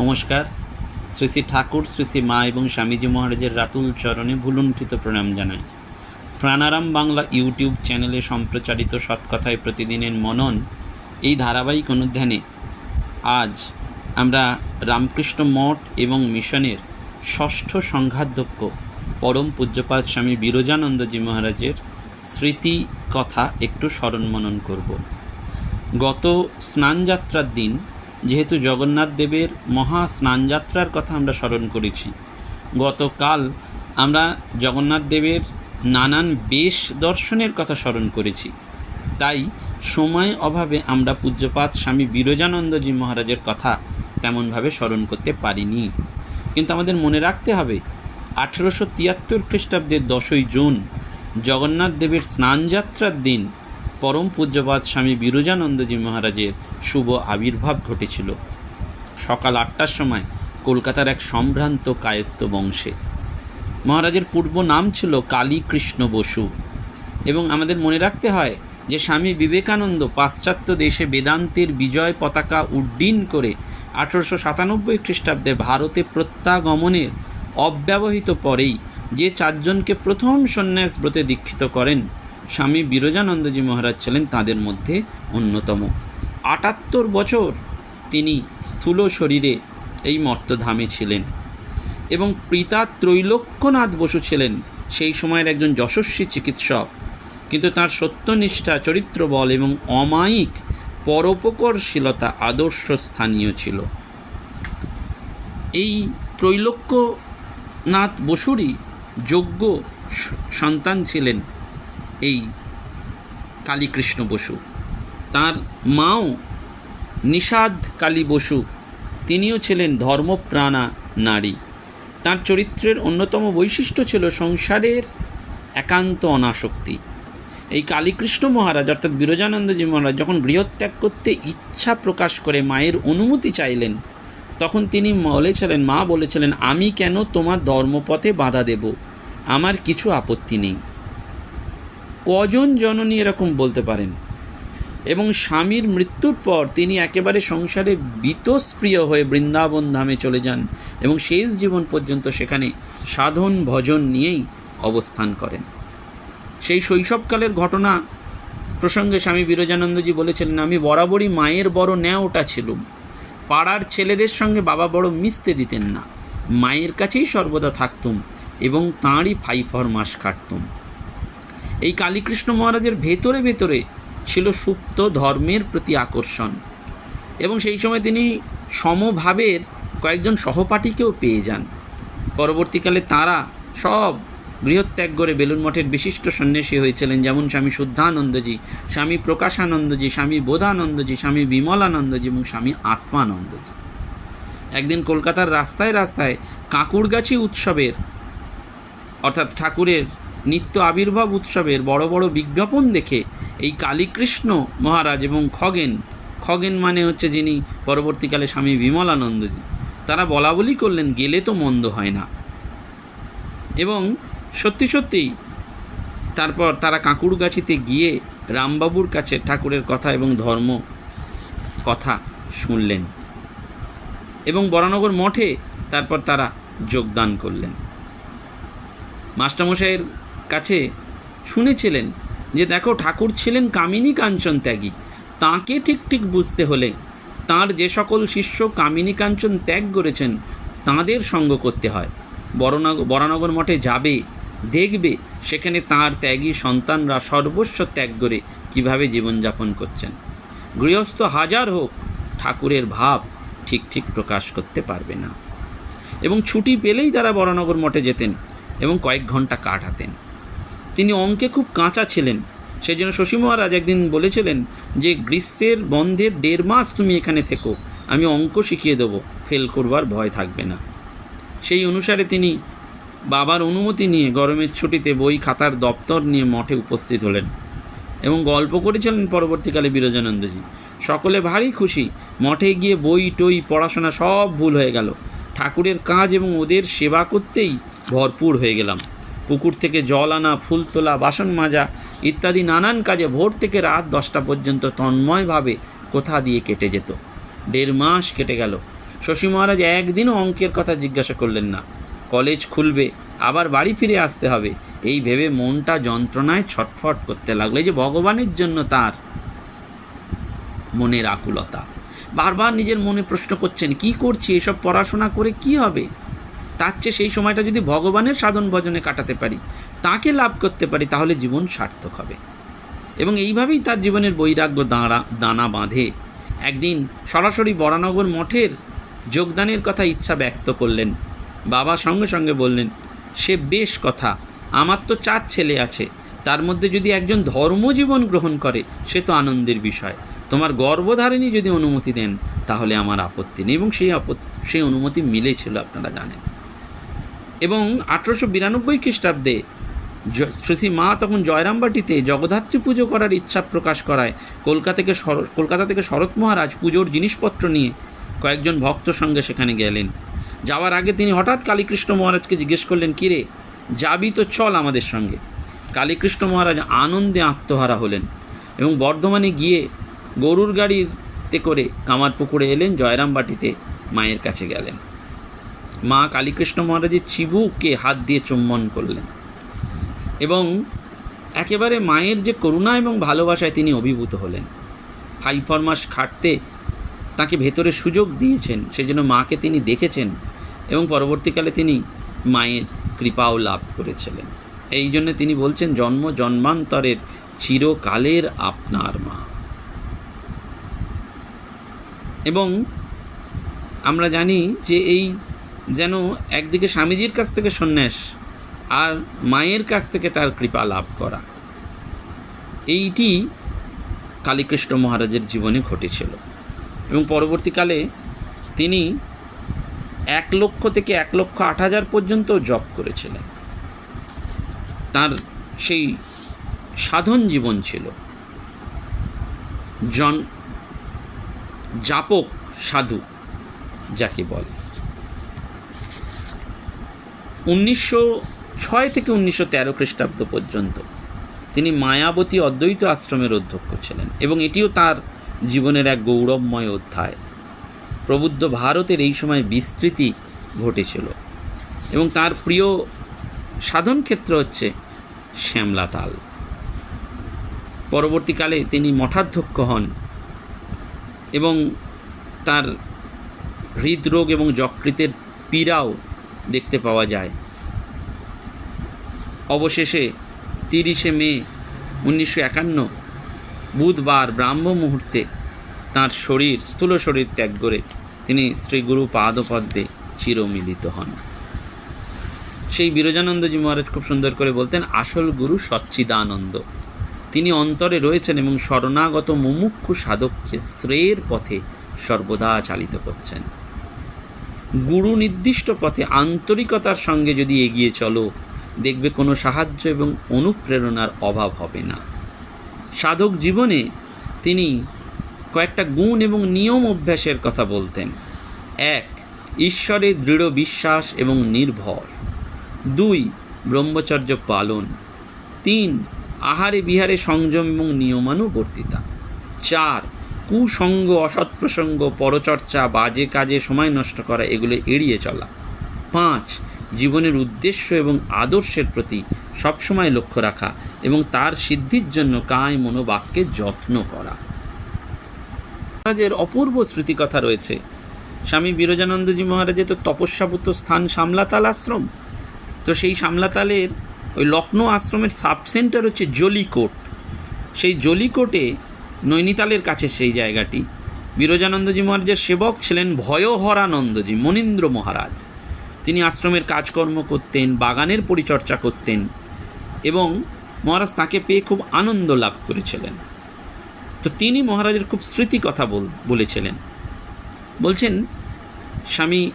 নমস্কার। শ্রী শ্রী ঠাকুর, শ্রী শ্রী মা এবং স্বামীজি মহারাজের রাতুল চরণে ভুলুণ্ঠিত প্রণাম জানাই। প্রাণারাম বাংলা ইউটিউব চ্যানেলে সম্প্রচারিত সৎকথায় প্রতিদিনের মনন এই ধারাবাহিক অনুধ্যানে আজ আমরা রামকৃষ্ণ মঠ এবং মিশনের ষষ্ঠ সংঘাধ্যক্ষ পরম পূজ্যপাদ স্বামী বিরজানন্দজি মহারাজের স্মৃতি কথা একটু স্মরণ মনন করব। গত স্নানযাত্রার দিন যেহেতু জগন্নাথ দেবের মহা স্নানযাত্রার কথা আমরা স্মরণ করেছি, গতকাল আমরা জগন্নাথ দেবের নানান বেশ দর্শনের কথা স্মরণ করেছি। তাই সময় অভাবে আমরা পূজ্যপাত স্বামী বিরজানন্দজি মহারাজের কথা তেমনভাবে স্মরণ করতে পারিনি। কিন্তু আমাদের মনে রাখতে হবে, আঠেরোশো তিয়াত্তর খ্রিস্টাব্দের দশই জুন, জগন্নাথ দেবের স্নানযাত্রার দিন পরম পূজ্যপাত স্বামী বিরজানন্দজি মহারাজের শুভ আবির্ভাব ঘটেছিল। সকাল আটটার সময় কলকাতার এক সম্ভ্রান্ত কায়স্থ বংশে। মহারাজের পূর্ব নাম ছিল কালীকৃষ্ণ বসু এবং আমাদের মনে রাখতে হয় যে স্বামী বিবেকানন্দ পাশ্চাত্য দেশে বেদান্তের বিজয় পতাকা উড্ডীন করে আঠেরোশো সাতানব্বই খ্রিস্টাব্দে ভারতে প্রত্যাগমনের অব্যবহিত পরেই যে চারজনকে প্রথম সন্ন্যাস ব্রতে দীক্ষিত করেন, স্বামী বিরজানন্দজি মহারাজ ছিলেন তাদের মধ্যে অন্যতম। আটাত্তর বছর তিনি স্থূল শরীরে এই মর্তধামে ছিলেন এবং পিতা ত্রৈলোক্যনাথ বসু ছিলেন সেই সময়ের একজন যশস্বী চিকিৎসক। কিন্তু তার সত্যনিষ্ঠা, চরিত্রবল এবং অমায়িক পরোপকরশীলতা আদর্শ স্থানীয় ছিল। এই ত্রৈলোক্যনাথ বসুরই যোগ্য সন্তান ছিলেন এই কালীকৃষ্ণ বসু। তার মাও নিষাদ কালী বসু। তিনিও ছিলেন ধর্মপ্রাণা নারী। তার চরিত্রের অন্যতম বৈশিষ্ট্য ছিল সংসারের একান্ত অনাসক্তি। এই কালীকৃষ্ণ মহারাজ, অর্থাৎ বিরজানন্দজি মহারাজ, যখন গৃহত্যাগ করতে ইচ্ছা প্রকাশ করে মায়ের অনুমতি চাইলেন, তখন তিনি বলেছিলেন, মা বলেছিলেন, আমি কেন তোমার ধর্মপথে বাধা দেব? আমার কিছু আপত্তি নেই। কজন জননী এরকম বলতে পারেন? এবং স্বামীর মৃত্যুর পর তিনি একেবারে সংসারে বীতস্প্রিয় হয়ে বৃন্দাবন ধামে চলে যান এবং শেষ জীবন পর্যন্ত সেখানে সাধন ভজন নিয়েই অবস্থান করেন। সেই শৈশবকালের ঘটনা প্রসঙ্গে স্বামী বিরজানন্দজি বলেছিলেন, আমি বরাবরই মায়ের বড় ন্যাওটা ছিলুম। পাড়ার ছেলেদের সঙ্গে বাবা বড় মিশতে দিতেন না। মায়ের কাছেই সর্বদা থাকতুম এবং তাঁরই ফাই মাস কাটতুম। এই কালীকৃষ্ণ মহারাজের ভেতরে ভেতরে ছিল সুপ্ত ধর্মের প্রতি আকর্ষণ। এবং সেই সময় তিনি সমভাবের কয়েকজন সহপাঠীকেও পেয়ে যান। পরবর্তীকালে তারা সব গৃহত্যাগ করে বেলুন মঠের বিশিষ্ট সন্ন্যাসী হয়েছিলেন, যেমন স্বামী শুদ্ধানন্দজি, স্বামী প্রকাশানন্দজি, স্বামী বোধানন্দজি, স্বামী বিমলানন্দজি এবং স্বামী আত্মানন্দজি। একদিন কলকাতার রাস্তায় রাস্তায় কাঁকুড়গাছি উৎসবের, অর্থাৎ ঠাকুরের নিত্য আবির্ভাব উৎসবের বড় বড় বিজ্ঞাপন দেখে এই কালীকৃষ্ণ মহারাজ এবং খগেন খগেন মানে হচ্ছে যিনি পরবর্তীকালে স্বামী বিমলানন্দজি। তারা বলা বলি করলেন, গেলে তো মন্দ হয় না। এবং সত্যি সত্যিই তারপর তারা কাঁকুড়গাছিতে গিয়ে রামবাবুর কাছে ঠাকুরের কথা এবং ধর্ম কথা শুনলেন এবং বরানগর মঠে তারপর তারা যোগদান করলেন। মাস্টারমশাইয়ের কাছে শুনেছিলেন যে দেখো ঠাকুর ছিলেন কামিনী কাঞ্চন ত্যাগী। তাঁকে ঠিক ঠিক বুঝতে হলে তার যে সকল শিষ্য কামিনী কাঞ্চন ত্যাগ করেছেন, তাঁদের সঙ্গ করতে হয়। বরনগর বরানগর মঠে যাবে, দেখবে সেখানে তাঁর ত্যাগী সন্তানরা সর্বস্ব ত্যাগ করে কীভাবে জীবনযাপন করছেন। গৃহস্থ হাজার হোক, ঠাকুরের ভাব ঠিক ঠিক প্রকাশ করতে পারবে না। এবং ছুটি পেলেই তারা বরানগর মঠে যেতেন এবং কয়েক ঘণ্টা কাটাতেন। তিনি অঙ্কে খুব কাঁচা ছিলেন। সেই জন্য শশী মহারাজ একদিন বলেছিলেন যে, গ্রীষ্মের বন্ধের দেড় মাস তুমি এখানে থেকো, আমি অঙ্ক শিখিয়ে দেবো, ফেল করবার ভয় থাকবে না। সেই অনুসারে তিনি বাবার অনুমতি নিয়ে গরমের ছুটিতে বই, খাতার দপ্তর নিয়ে মঠে উপস্থিত হলেন এবং গল্প করেছিলেন পরবর্তীকালে বিরজানন্দজি। সকলে ভারী খুশি, মঠে গিয়ে বই, টই, পড়াশোনা সব ভুল হয়ে গেল। ঠাকুরের কাজ এবং ওদের সেবা করতেই ভরপুর হয়ে গেলাম। পুকুর থেকে জল আনা, ফুল তোলা, বাসন মাজা ইত্যাদি নানান কাজে ভোর থেকে রাত দশটা পর্যন্ত তন্ময়ভাবে কোথা দিয়ে কেটে যেত। দেড় মাস কেটে গেল। শশী মহারাজ একদিনও অঙ্কের কথা জিজ্ঞাসা করলেন না। কলেজ খুলবে, আবার বাড়ি ফিরে আসতে হবে। এই ভেবে মনটা যন্ত্রণায় ছটফট করতে লাগল। যে ভগবানের জন্য তার মনের আকুলতা। বারবার নিজের মনে প্রশ্ন করছেন, কি করছি? এসব পড়াশোনা করে কি হবে? তার চেয়ে সেই সময়টা যদি ভগবানের সাধন ভজনে কাটাতে পারি, তাকে লাভ করতে পারি, তাহলে জীবন সার্থক হবে। এবং এইভাবেই তার জীবনের বৈরাগ্য দাঁড়া, দানা বাঁধে। একদিন সরাসরি বরানগর মঠের যোগদানের কথা ইচ্ছা ব্যক্ত করলেন। বাবা সঙ্গে সঙ্গে বললেন, সে বেশ কথা, আমার তো চার ছেলে আছে। তার মধ্যে যদি একজন ধর্মজীবন গ্রহণ করে, সে তো আনন্দের বিষয়। তোমার গর্ভধারিণী যদি অনুমতি দেন, তাহলে আমার আপত্তি নেই। এবং সেই আপত্তি, সেই অনুমতি মিলেছিল, আপনারা জানেন। এবং আঠেরোশো বিরানব্বই খ্রিস্টাব্দে শ্রী মা তখন জয়রামবাটিতে জগদ্ধাত্রী পুজো করার ইচ্ছা প্রকাশ করায়। কলকাতা থেকে কলকাতা থেকে শরৎ মহারাজ পুজোর জিনিসপত্র নিয়ে কয়েকজন ভক্ত সঙ্গে সেখানে গেলেন। যাওয়ার আগে তিনি হঠাৎ কালীকৃষ্ণ মহারাজকে জিজ্ঞেস করলেন কিরে যাবি তো চল আমাদের সঙ্গে। কালীকৃষ্ণ মহারাজ আনন্দে আত্মহারা হলেন এবং বর্ধমানে গিয়ে গরুর গাড়িতে করে কামারপুকুরে এলেন, জয়রামবাটিতে মায়ের কাছে গেলেন। মা কালীকৃষ্ণ মহারাজের চিবুকে হাত দিয়ে চুম্বন করলেন। এবং একেবারে মায়ের যে করুণা এবং ভালোবাসায় তিনি অভিভূত হলেন। ফাইভ ফর মাস খাটতে তাকে ভেতরে সুযোগ দিয়েছেন, সেজন্য মাকে তিনি দেখেছেন এবং পরবর্তীকালে তিনি মায়ের কৃপাও লাভ করেছিলেন। এই জন্য তিনি বলছেন, জন্ম জন্মান্তরের চিরকালের আপনার মা। এবং আমরা জানি যে এই যেন একদিকে স্বামীজির কাছ থেকে সন্ন্যাস আর মায়ের কাছ থেকে তার কৃপা লাভ করা। এইটি কালীকৃষ্ণ মহারাজের জীবনে ঘটেছিল এবং পরবর্তীকালে তিনি এক লক্ষ থেকে এক লক্ষ আট হাজার পর্যন্ত জপ করেছিলেন। তার সেই সাধন জীবন ছিল। জন জাপক সাধু, যাকে বলে। উনিশশো ছয় থেকে উনিশশো তেরো খ্রিস্টাব্দ পর্যন্ত তিনি মায়াবতী অদ্বৈত আশ্রমের অধ্যক্ষ ছিলেন এবং এটিও তার জীবনের এক গৌরবময় অধ্যায়। প্রবুদ্ধ ভারতের এই সময় বিস্তৃতি ঘটেছিল এবং তার প্রিয় সাধন ক্ষেত্র হচ্ছে শ্যামলাতাল। পরবর্তীকালে তিনি মঠাধ্যক্ষ হন এবং তার হৃদরোগ এবং যকৃতের পীড়াও দেখতে পাওয়া যায়। অবশেষে তিরিশে মে উনিশশো একান্ন, বুধবার ব্রাহ্ম মুহূর্তে তাঁর শরীর, স্থূল শরীর ত্যাগ করে তিনি শ্রী গুরু পাদপদ্মে চিরমিলিত হন। সেই বিরজানন্দজি মহারাজ খুব সুন্দর করে বলতেন, আসল গুরু সচ্চিদানন্দ। তিনি অন্তরে রয়েছেন এবং শরণাগত মুমুক্ষু সাধককে শ্রেয়ের পথে সর্বদা চালিত করছেন। গুরু নির্দিষ্ট পথে আন্তরিকতার সঙ্গে যদি এগিয়ে চলো, দেখবে কোনো সাহায্য এবং অনুপ্রেরণার অভাব হবে না। সাধক জীবনে তিনি কয়েকটা গুণ এবং নিয়ম অভ্যাসের কথা বলতেন। এক, ঈশ্বরে দৃঢ় বিশ্বাস এবং নির্ভর। দুই, ব্রহ্মচর্য পালন। তিন, আহারে বিহারে সংযম এবং নিয়মানুবর্তিতা। চার কুসঙ্গ, অসৎ প্রসঙ্গ, পরচর্চা, বাজে কাজে সময় নষ্ট করা, এগুলো এড়িয়ে চলা। পাঁচ, জীবনের উদ্দেশ্য এবং আদর্শের প্রতি সবসময় লক্ষ্য রাখা এবং তার সিদ্ধির জন্য কায় মনোবাক্যের যত্ন করা। মহারাজের অপূর্ব স্মৃতিকথা রয়েছে। স্বামী বিরজানন্দজি মহারাজের তো তপস্যাপুত স্থান সামলাতাল আশ্রম। তো সেই সামলাতালের ওই লখনৌ আশ্রমের সাব সেন্টার হচ্ছে জলিকোট সেই জলিকোটে নৈনিতালের কাছে সেই জায়গাটি। বিরজানন্দজি মহারাজের সেবক ছিলেন ভয়হরানন্দজি, মনীন্দ্র মহারাজ। তিনি আশ্রমের কাজকর্ম করতেন, বাগানের পরিচর্যা করতেন এবং মহারাজ তাকে পেয়ে খুব আনন্দ লাভ করেছিলেন। তো তিনি মহারাজের খুব স্মৃতি কথা বল, বলেছিলেন। বলছেন, স্বামী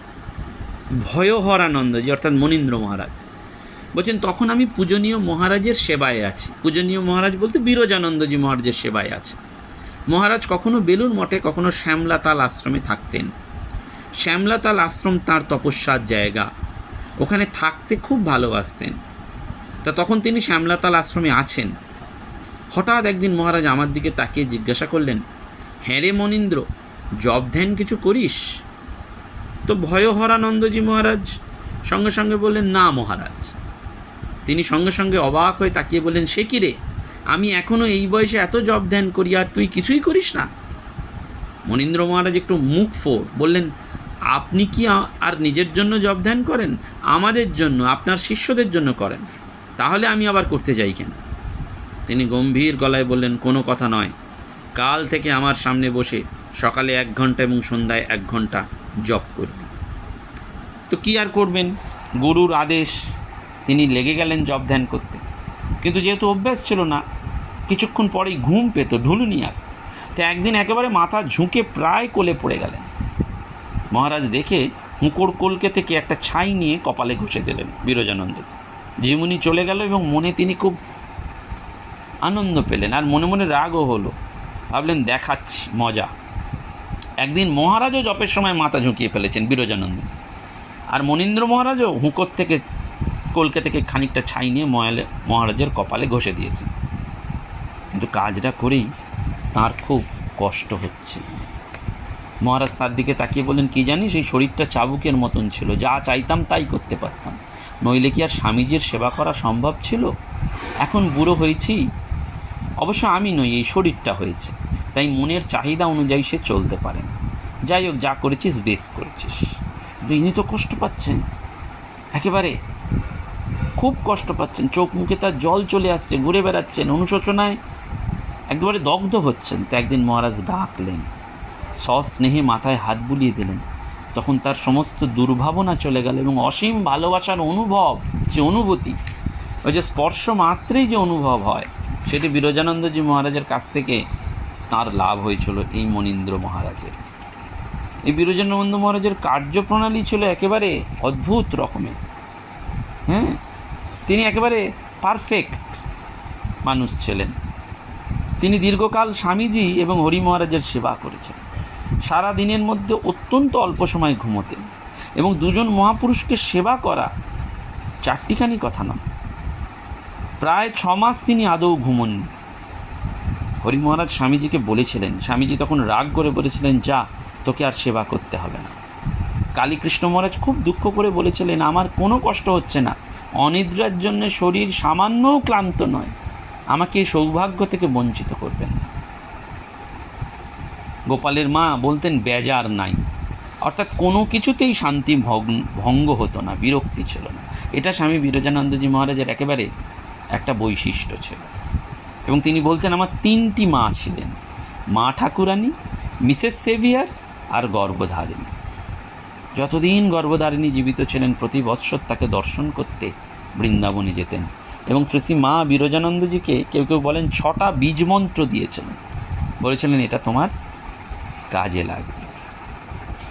ভয়হরানন্দজি, অর্থাৎ মনীন্দ্র মহারাজ, বলছেন, তখন আমি পূজনীয় মহারাজের সেবায় আছি। পূজনীয় মহারাজ বলতে বিরজানন্দজি মহারাজের সেবায় আছে মহারাজ কখনো বেলুর মঠে, কখনো শ্যামলাতাল আশ্রমে থাকতেন। শ্যামলাতাল আশ্রম তার তপস্যার জায়গা। ওখানে থাকতে খুব ভালোবাসতেন। তা তখন তিনি শ্যামলাতাল আশ্রমে আছেন। হঠাৎ একদিন মহারাজ আমার দিকে তাকিয়ে জিজ্ঞাসা করলেন হ্যাঁ রে মনীন্দ্র জব ধ্যান কিছু করিস? তো ভয়হরানন্দজি মহারাজ। সঙ্গে সঙ্গে বললেন, না মহারাজ। তিনি সঙ্গে সঙ্গে অবাক হয়ে তাকিয়ে বললেন, সে কি রে? আমি এখনও এই বয়সে এত জব ধ্যান করি আর তুই কিছুই করিস না। মনীন্দ্র মহারাজ একটু মুখ ফোর, বললেন, আপনি কি আর নিজের জন্য জব ধ্যান করেন? আমাদের জন্য, আপনার শিষ্যদের জন্য করেন। তাহলে আমি আবার করতে যাই কেন? তিনি গম্ভীর গলায় বললেন, কোনো কথা নয়। কাল থেকে আমার সামনে বসে সকালে এক ঘণ্টা এবং সন্ধ্যায় এক ঘণ্টা জব করবি। তো কি আর করবেন? গুরুর আদেশ। তিনি লেগে গেলেন জব ধ্যান করতে। কিন্তু যেহেতু অভ্যাস ছিল না কিছুক্ষণ পরেই ঘুম পেত ঢুলুনি আসত। তো একদিন একেবারে মাথা ঝুঁকে প্রায় কোলে পড়ে গেলেন। মহারাজ দেখে হুঁকোর কলকে থেকে একটা ছাই নিয়ে কপালে ঘষে দিলেন বিরজানন্দকে। জীবনী চলে গেল এবং মনে তিনি খুব আনন্দ পেলেন আর মনে মনে রাগও হলো। ভাবলেন, দেখাচ্ছি, মজা। একদিন মহারাজও জপের সময় মাথা ঝুঁকিয়ে ফেলেছেন বিরজানন্দ। আর মনীন্দ্র মহারাজও হুঁকোর থেকে কলকে থেকে খানিকটা ছাই নিয়ে ময়ালে মহারাজের কপালে ঘষে দিয়েছেন। কিন্তু কাজটা করেই তার খুব কষ্ট হচ্ছে। মহারাজ তার দিকে তাকিয়ে বললেন, কি জানিস এই শরীরটা চাবুকের মতন ছিল। যা চাইতাম তাই করতে পারতাম। নইলে কি আর স্বামীজির সেবা করা সম্ভব ছিল? এখন বুড়ো হয়েছি। অবশ্য আমি নই, এই শরীরটা হয়েছে। তাই মনের চাহিদা অনুযায়ী সে চলতে পারে না। যাই হোক, যা করেছিস, বেশ করেছিস। কিন্তু ইনি তো কষ্ট পাচ্ছেন। একেবারে খুব কষ্ট পাচ্ছেন। চোখ মুখে তার জল চলে আসছে, ঘুরে বেড়াচ্ছেন। অনুশোচনায় একেবারে দগ্ধ হচ্ছেন। তো একদিন মহারাজ ডাকলেন। সস্নেহে মাথায় হাত বুলিয়ে দিলেন। তখন তার সমস্ত দুর্ভাবনা চলে গেল এবং অসীম ভালোবাসার অনুভব, যে অনুভূতি, ওই যে স্পর্শ মাত্রেই যে অনুভব হয়, সেটি বিরজানন্দজি মহারাজের কাছ থেকে তার লাভ হয়েছিল এই মনীন্দ্র মহারাজের। এই বিরজানন্দ মহারাজের কার্যপ্রণালী ছিল একেবারে অদ্ভুত রকমের। হ্যাঁ? তিনি একেবারে পারফেক্ট মানুষ ছিলেন। তিনি দীর্ঘকাল স্বামীজি এবং হরি মহারাজের সেবা করেছেন। সারা দিনের মধ্যে অত্যন্ত অল্প সময় ঘুমোতেন এবং দুজন মহাপুরুষকে সেবা করা চারটিখানি কথা নয়। প্রায় ছ মাস তিনি আদৌ ঘুমননি। হরি মহারাজ স্বামীজিকে বলেছিলেন, স্বামীজি তখন রাগ করে বলেছিলেন, যা, তোকে আর সেবা করতে হবে না। কালীকৃষ্ণ মহারাজ খুব দুঃখ করে বলেছিলেন, আমার কোনো কষ্ট হচ্ছে না। অনিদ্রার জন্য শরীর সামান্যও ক্লান্ত নয়। আমাকে সৌভাগ্য থেকে বঞ্চিত করবেন না। গোপালের মা বলতেন, বেজার নাই। অর্থাৎ কোনো কিছুতেই শান্তি ভঙ্গ হতো না, বিরক্তি ছিল না। এটা স্বামী বিরজানন্দজি মহারাজের একেবারে একটা বৈশিষ্ট্য ছিল। এবং তিনি বলতেন, আমার তিনটি মা ছিলেন, মা ঠাকুরানী, মিসেস সেভিয়ার আর গর্ভধারিণী। যতদিন গর্ভধারিণী জীবিত ছিলেন, প্রতি বৎসর তাকে দর্শন করতে বৃন্দাবনে যেতেন। এবং শ্রী মা বিরজানন্দজিকে কেউ কেউ বলেন ছটা বীজ মন্ত্র দিয়েছিলেন বলেছিলেন, এটা তোমার কাজে লাগবে।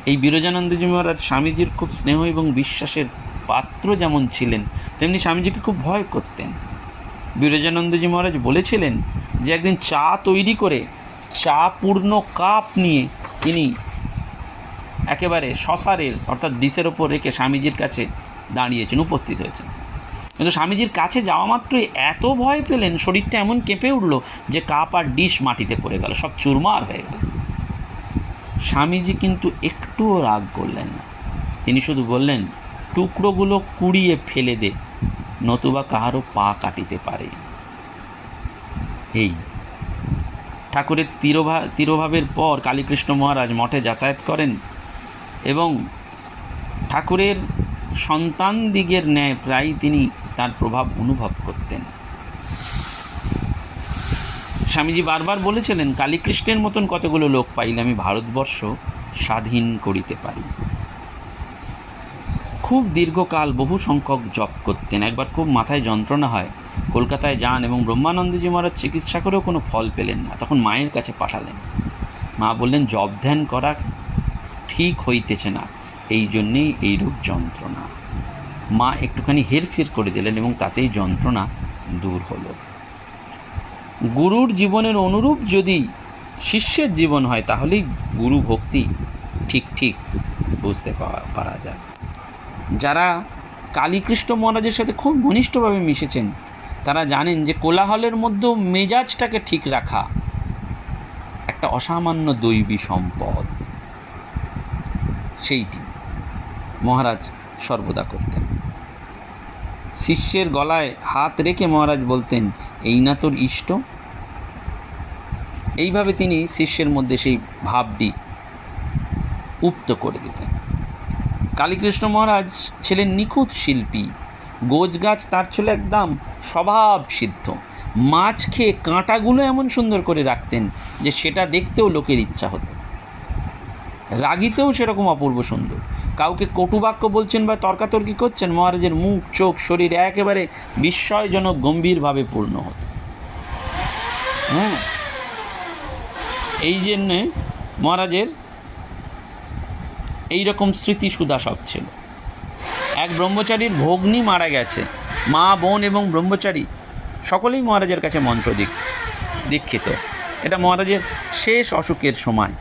এই বিরজানন্দজি মহারাজ স্বামীজির খুব স্নেহ এবং বিশ্বাসের পাত্র যেমন ছিলেন, তেমনি স্বামীজিকে খুব ভয় করতেন। বিরজানন্দজি মহারাজ বলেছিলেন যে, একদিন চা তৈরি করে, চা পূর্ণ কাপ নিয়ে তিনি একেবারে শশারের অর্থাৎ ডিশের ওপর রেখে স্বামীজির কাছে দাঁড়িয়েছেন, উপস্থিত হয়েছেন। কিন্তু স্বামীজির কাছে যাওয়া মাত্রই এত ভয় পেলেন, শরীরটা এমন কেঁপে উঠল যে কাপ আর ডিশ মাটিতে পড়ে গেল, সব চুরমার হয়ে গেল। স্বামীজি কিন্তু একটুও রাগ করলেন না। তিনি শুধু বললেন, টুকরোগুলো কুড়িয়ে ফেলে দে, নতুবা কাহারও পা কাটিতে পারে। এই। ঠাকুরের তিরোভা, তিরোভাবের পর কালীকৃষ্ণ মহারাজ মঠে যাতায়াত করেন এবং ঠাকুরের সন্তান দিগের ন্যায় প্রায়ই তিনি তার প্রভাব অনুভব করতেন। স্বামীজি বারবার বলেছিলেন, কালীকৃষ্ণের মতন কতগুলো লোক পাইলে আমি ভারতবর্ষ স্বাধীন করিতে পারি? খুব দীর্ঘকাল বহু সংখ্যক জপ করতেন। একবার খুব মাথায় যন্ত্রণা হয়, কলকাতায় যান এবং ব্রহ্মানন্দজি মহারাজ চিকিৎসা করেও কোনো ফল পেলেন না। তখন মায়ের কাছে পাঠালেন। মা বললেন জব ধ্যান করা ঠিক হইতেছে না। এই জন্যেই এইরূপ যন্ত্রণা। মা একটুখানি হেরফের করে দিলেন এবং তাতেই যন্ত্রণা দূর হলো। গুরুর জীবনের অনুরূপ যদি শিষ্যের জীবন হয়, তাহলেই গুরু ভক্তি ঠিক ঠিক বুঝতে পাওয়া, পারা যায়। যারা কালীকৃষ্ণ মহারাজের সাথে খুব ঘনিষ্ঠভাবে মিশেছেন, তারা জানেন যে কোলাহলের মধ্যেও মেজাজটাকে ঠিক রাখা একটা অসামান্য দৈবী সম্পদ। সেইটি মহারাজ সর্বদা করতেন। শিষ্যের গলায় হাত রেখে মহারাজ বলতেন, এই না তোর ইষ্ট? এইভাবে তিনি শিষ্যের মধ্যে সেই ভাবটি উপ্ত করে দিতেন। কালীকৃষ্ণ মহারাজ ছিলেন নিখুঁত শিল্পী। গোজ গাছ তার ছিল একদম স্বভাব সিদ্ধ। মাছ খেয়ে কাঁটাগুলো এমন সুন্দর করে রাখতেন যে সেটা দেখতেও লোকের ইচ্ছা হতো। রাগিতেও সেরকম অপূর্ব সুন্দর। কাউকে কটুবাক্য বলছেন বা তর্কাতর্কি করছেন, মহারাজের মুখ, চোখ, শরীর একেবারে বিস্ময়জনক, গম্ভীরভাবে পূর্ণ হতো। হ্যাঁ? এই জন্যে মহারাজের এই রকম স্মৃতি সুধা সব ছিল। এক ব্রহ্মচারীর ভগ্নী মারা গেছে। মা, বোন এবং ব্রহ্মচারী সকলেই মহারাজের কাছে মন্ত্র দিক, দীক্ষিত। এটা মহারাজের শেষ অসুখের সময়।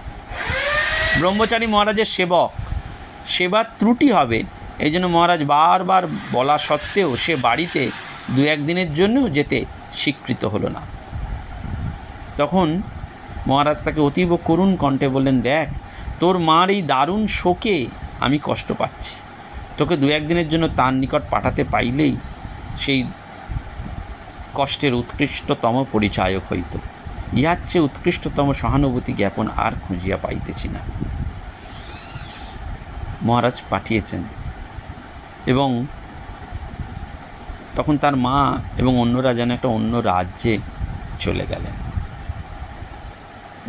ব্রহ্মচারী মহারাজের সেবক। সেবার ত্রুটি হবে। এই জন্য মহারাজ বারবার বলা সত্ত্বেও সে বাড়িতে দু একদিনের জন্যও যেতে স্বীকৃত হলো না। তখন মহারাজ তাকে অতীব করুণ কণ্ঠে বললেন, দেখ, তোর মার এই দারুণ শোকে আমি কষ্ট পাচ্ছি। তোকে দু একদিনের জন্য তার নিকট পাঠাতে পাইলেই সেই কষ্টের উৎকৃষ্টতম পরিচায়ক হইত। ইহার চেয়ে উৎকৃষ্টতম সহানুভূতি জ্ঞাপন আর খুঁজিয়া পাইতেছি না। মহারাজ পাঠিয়েছেন। এবং তখন তার মা এবং অন্যরা যেন একটা অন্য রাজ্যে চলে গেলেন।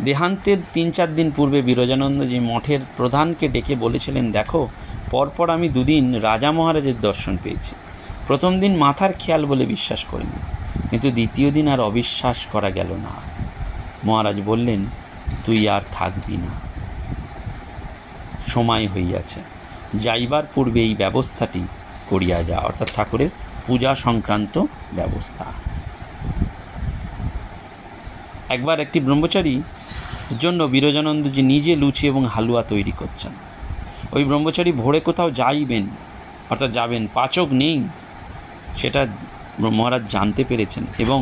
দেহান্তের তিন চার দিন পূর্বে বিরজানন্দ যে মঠের প্রধানকে ডেকে বলেছিলেন, দেখো, পরপর আমি দুদিন রাজা মহারাজের দর্শন পেয়েছি। প্রথম দিন মাথার খেয়াল বলে বিশ্বাস করিনি, কিন্তু দ্বিতীয় দিন আর অবিশ্বাস করা গেল না। মহারাজ বললেন, তুই আর থাকবি না। সময় হইয়াছে। যাইবার পূর্বে এই ব্যবস্থাটি করিয়া যা, অর্থাৎ ঠাকুরের পূজা সংক্রান্ত ব্যবস্থা। একবার একটি ব্রহ্মচারী জন্য বিরজানন্দজি নিজে লুচি এবং হালুয়া তৈরি করছেন। ওই ব্রহ্মচারী ভোরে কোথাও যাইবেন, অর্থাৎ যাবেন, পাচক নেই, সেটা মহারাজ জানতে পেরেছেন এবং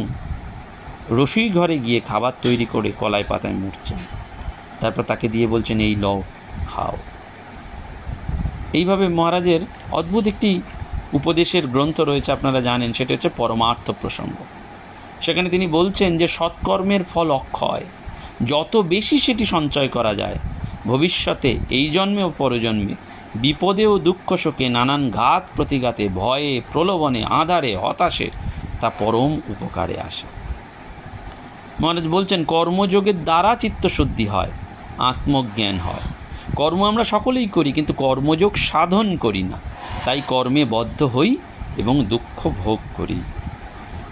রসুই ঘরে গিয়ে খাবার তৈরি করে কলাই পাতায় মুড়ছেন। তারপর তাকে দিয়ে বলছেন, এই লও, খাও। এইভাবে মহারাজের অদ্ভুত একটি উপদেশের গ্রন্থ রয়েছে, আপনারা জানেন, সেটা হচ্ছে পরমার্থ প্রসঙ্গ। সেখানে তিনি বলছেন যে, সৎকর্মের ফল অক্ষয়। যত বেশি সেটি সঞ্চয় করা যায়, ভবিষ্যতে এই জন্মে ও পরজন্মে বিপদে ও দুঃখ শোকে নানান ঘাত প্রতিঘাতে ভয়ে, প্রলোভনে, আধারে, হতাশে তা পরম উপকারে আসে। মহারাজ বলছেন, কর্মযোগের দ্বারা চিত্তশুদ্ধি হয়, আত্মজ্ঞান হয়। কর্ম আমরা সকলেই করি, কিন্তু কর্মযোগ সাধন করি না। তাই কর্মে বদ্ধ হই এবং দুঃখ ভোগ করি।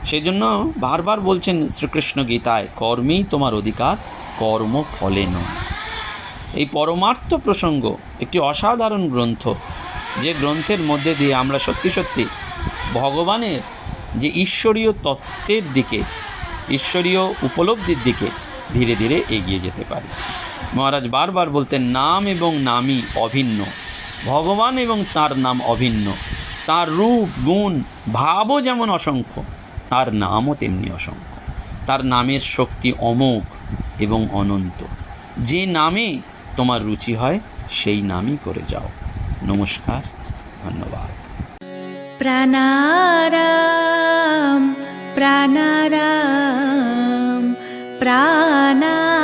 সেই জন্য বারবার বলছেন শ্রীকৃষ্ণ গীতায়, কর্মেই তোমার অধিকার, কর্ম ফলে নয়। এই পরমার্থ প্রসঙ্গ একটি অসাধারণ গ্রন্থ, যে গ্রন্থের মধ্যে দিয়ে আমরা সত্যি সত্যি ভগবানের যে ঈশ্বরীয় তত্ত্বের দিকে, ঈশ্বরীয় উপলব্ধির দিকে ধীরে ধীরে এগিয়ে যেতে পারি। মহারাজ বারবার বলতেন, নাম এবং নামই অভিন্ন। ভগবান এবং তার নাম অভিন্ন। তার রূপ, গুণ, ভাবও যেমন অসংখ্য, তার নামও তেমনি অসংখ্য। তার নামের শক্তি অমোঘ এবং অনন্ত। যে নামে তোমার রুচি হয়, সেই নামই করে যাও। নমস্কার, ধন্যবাদ। প্রাণারাম প্রাণারাম প্রাণারাম।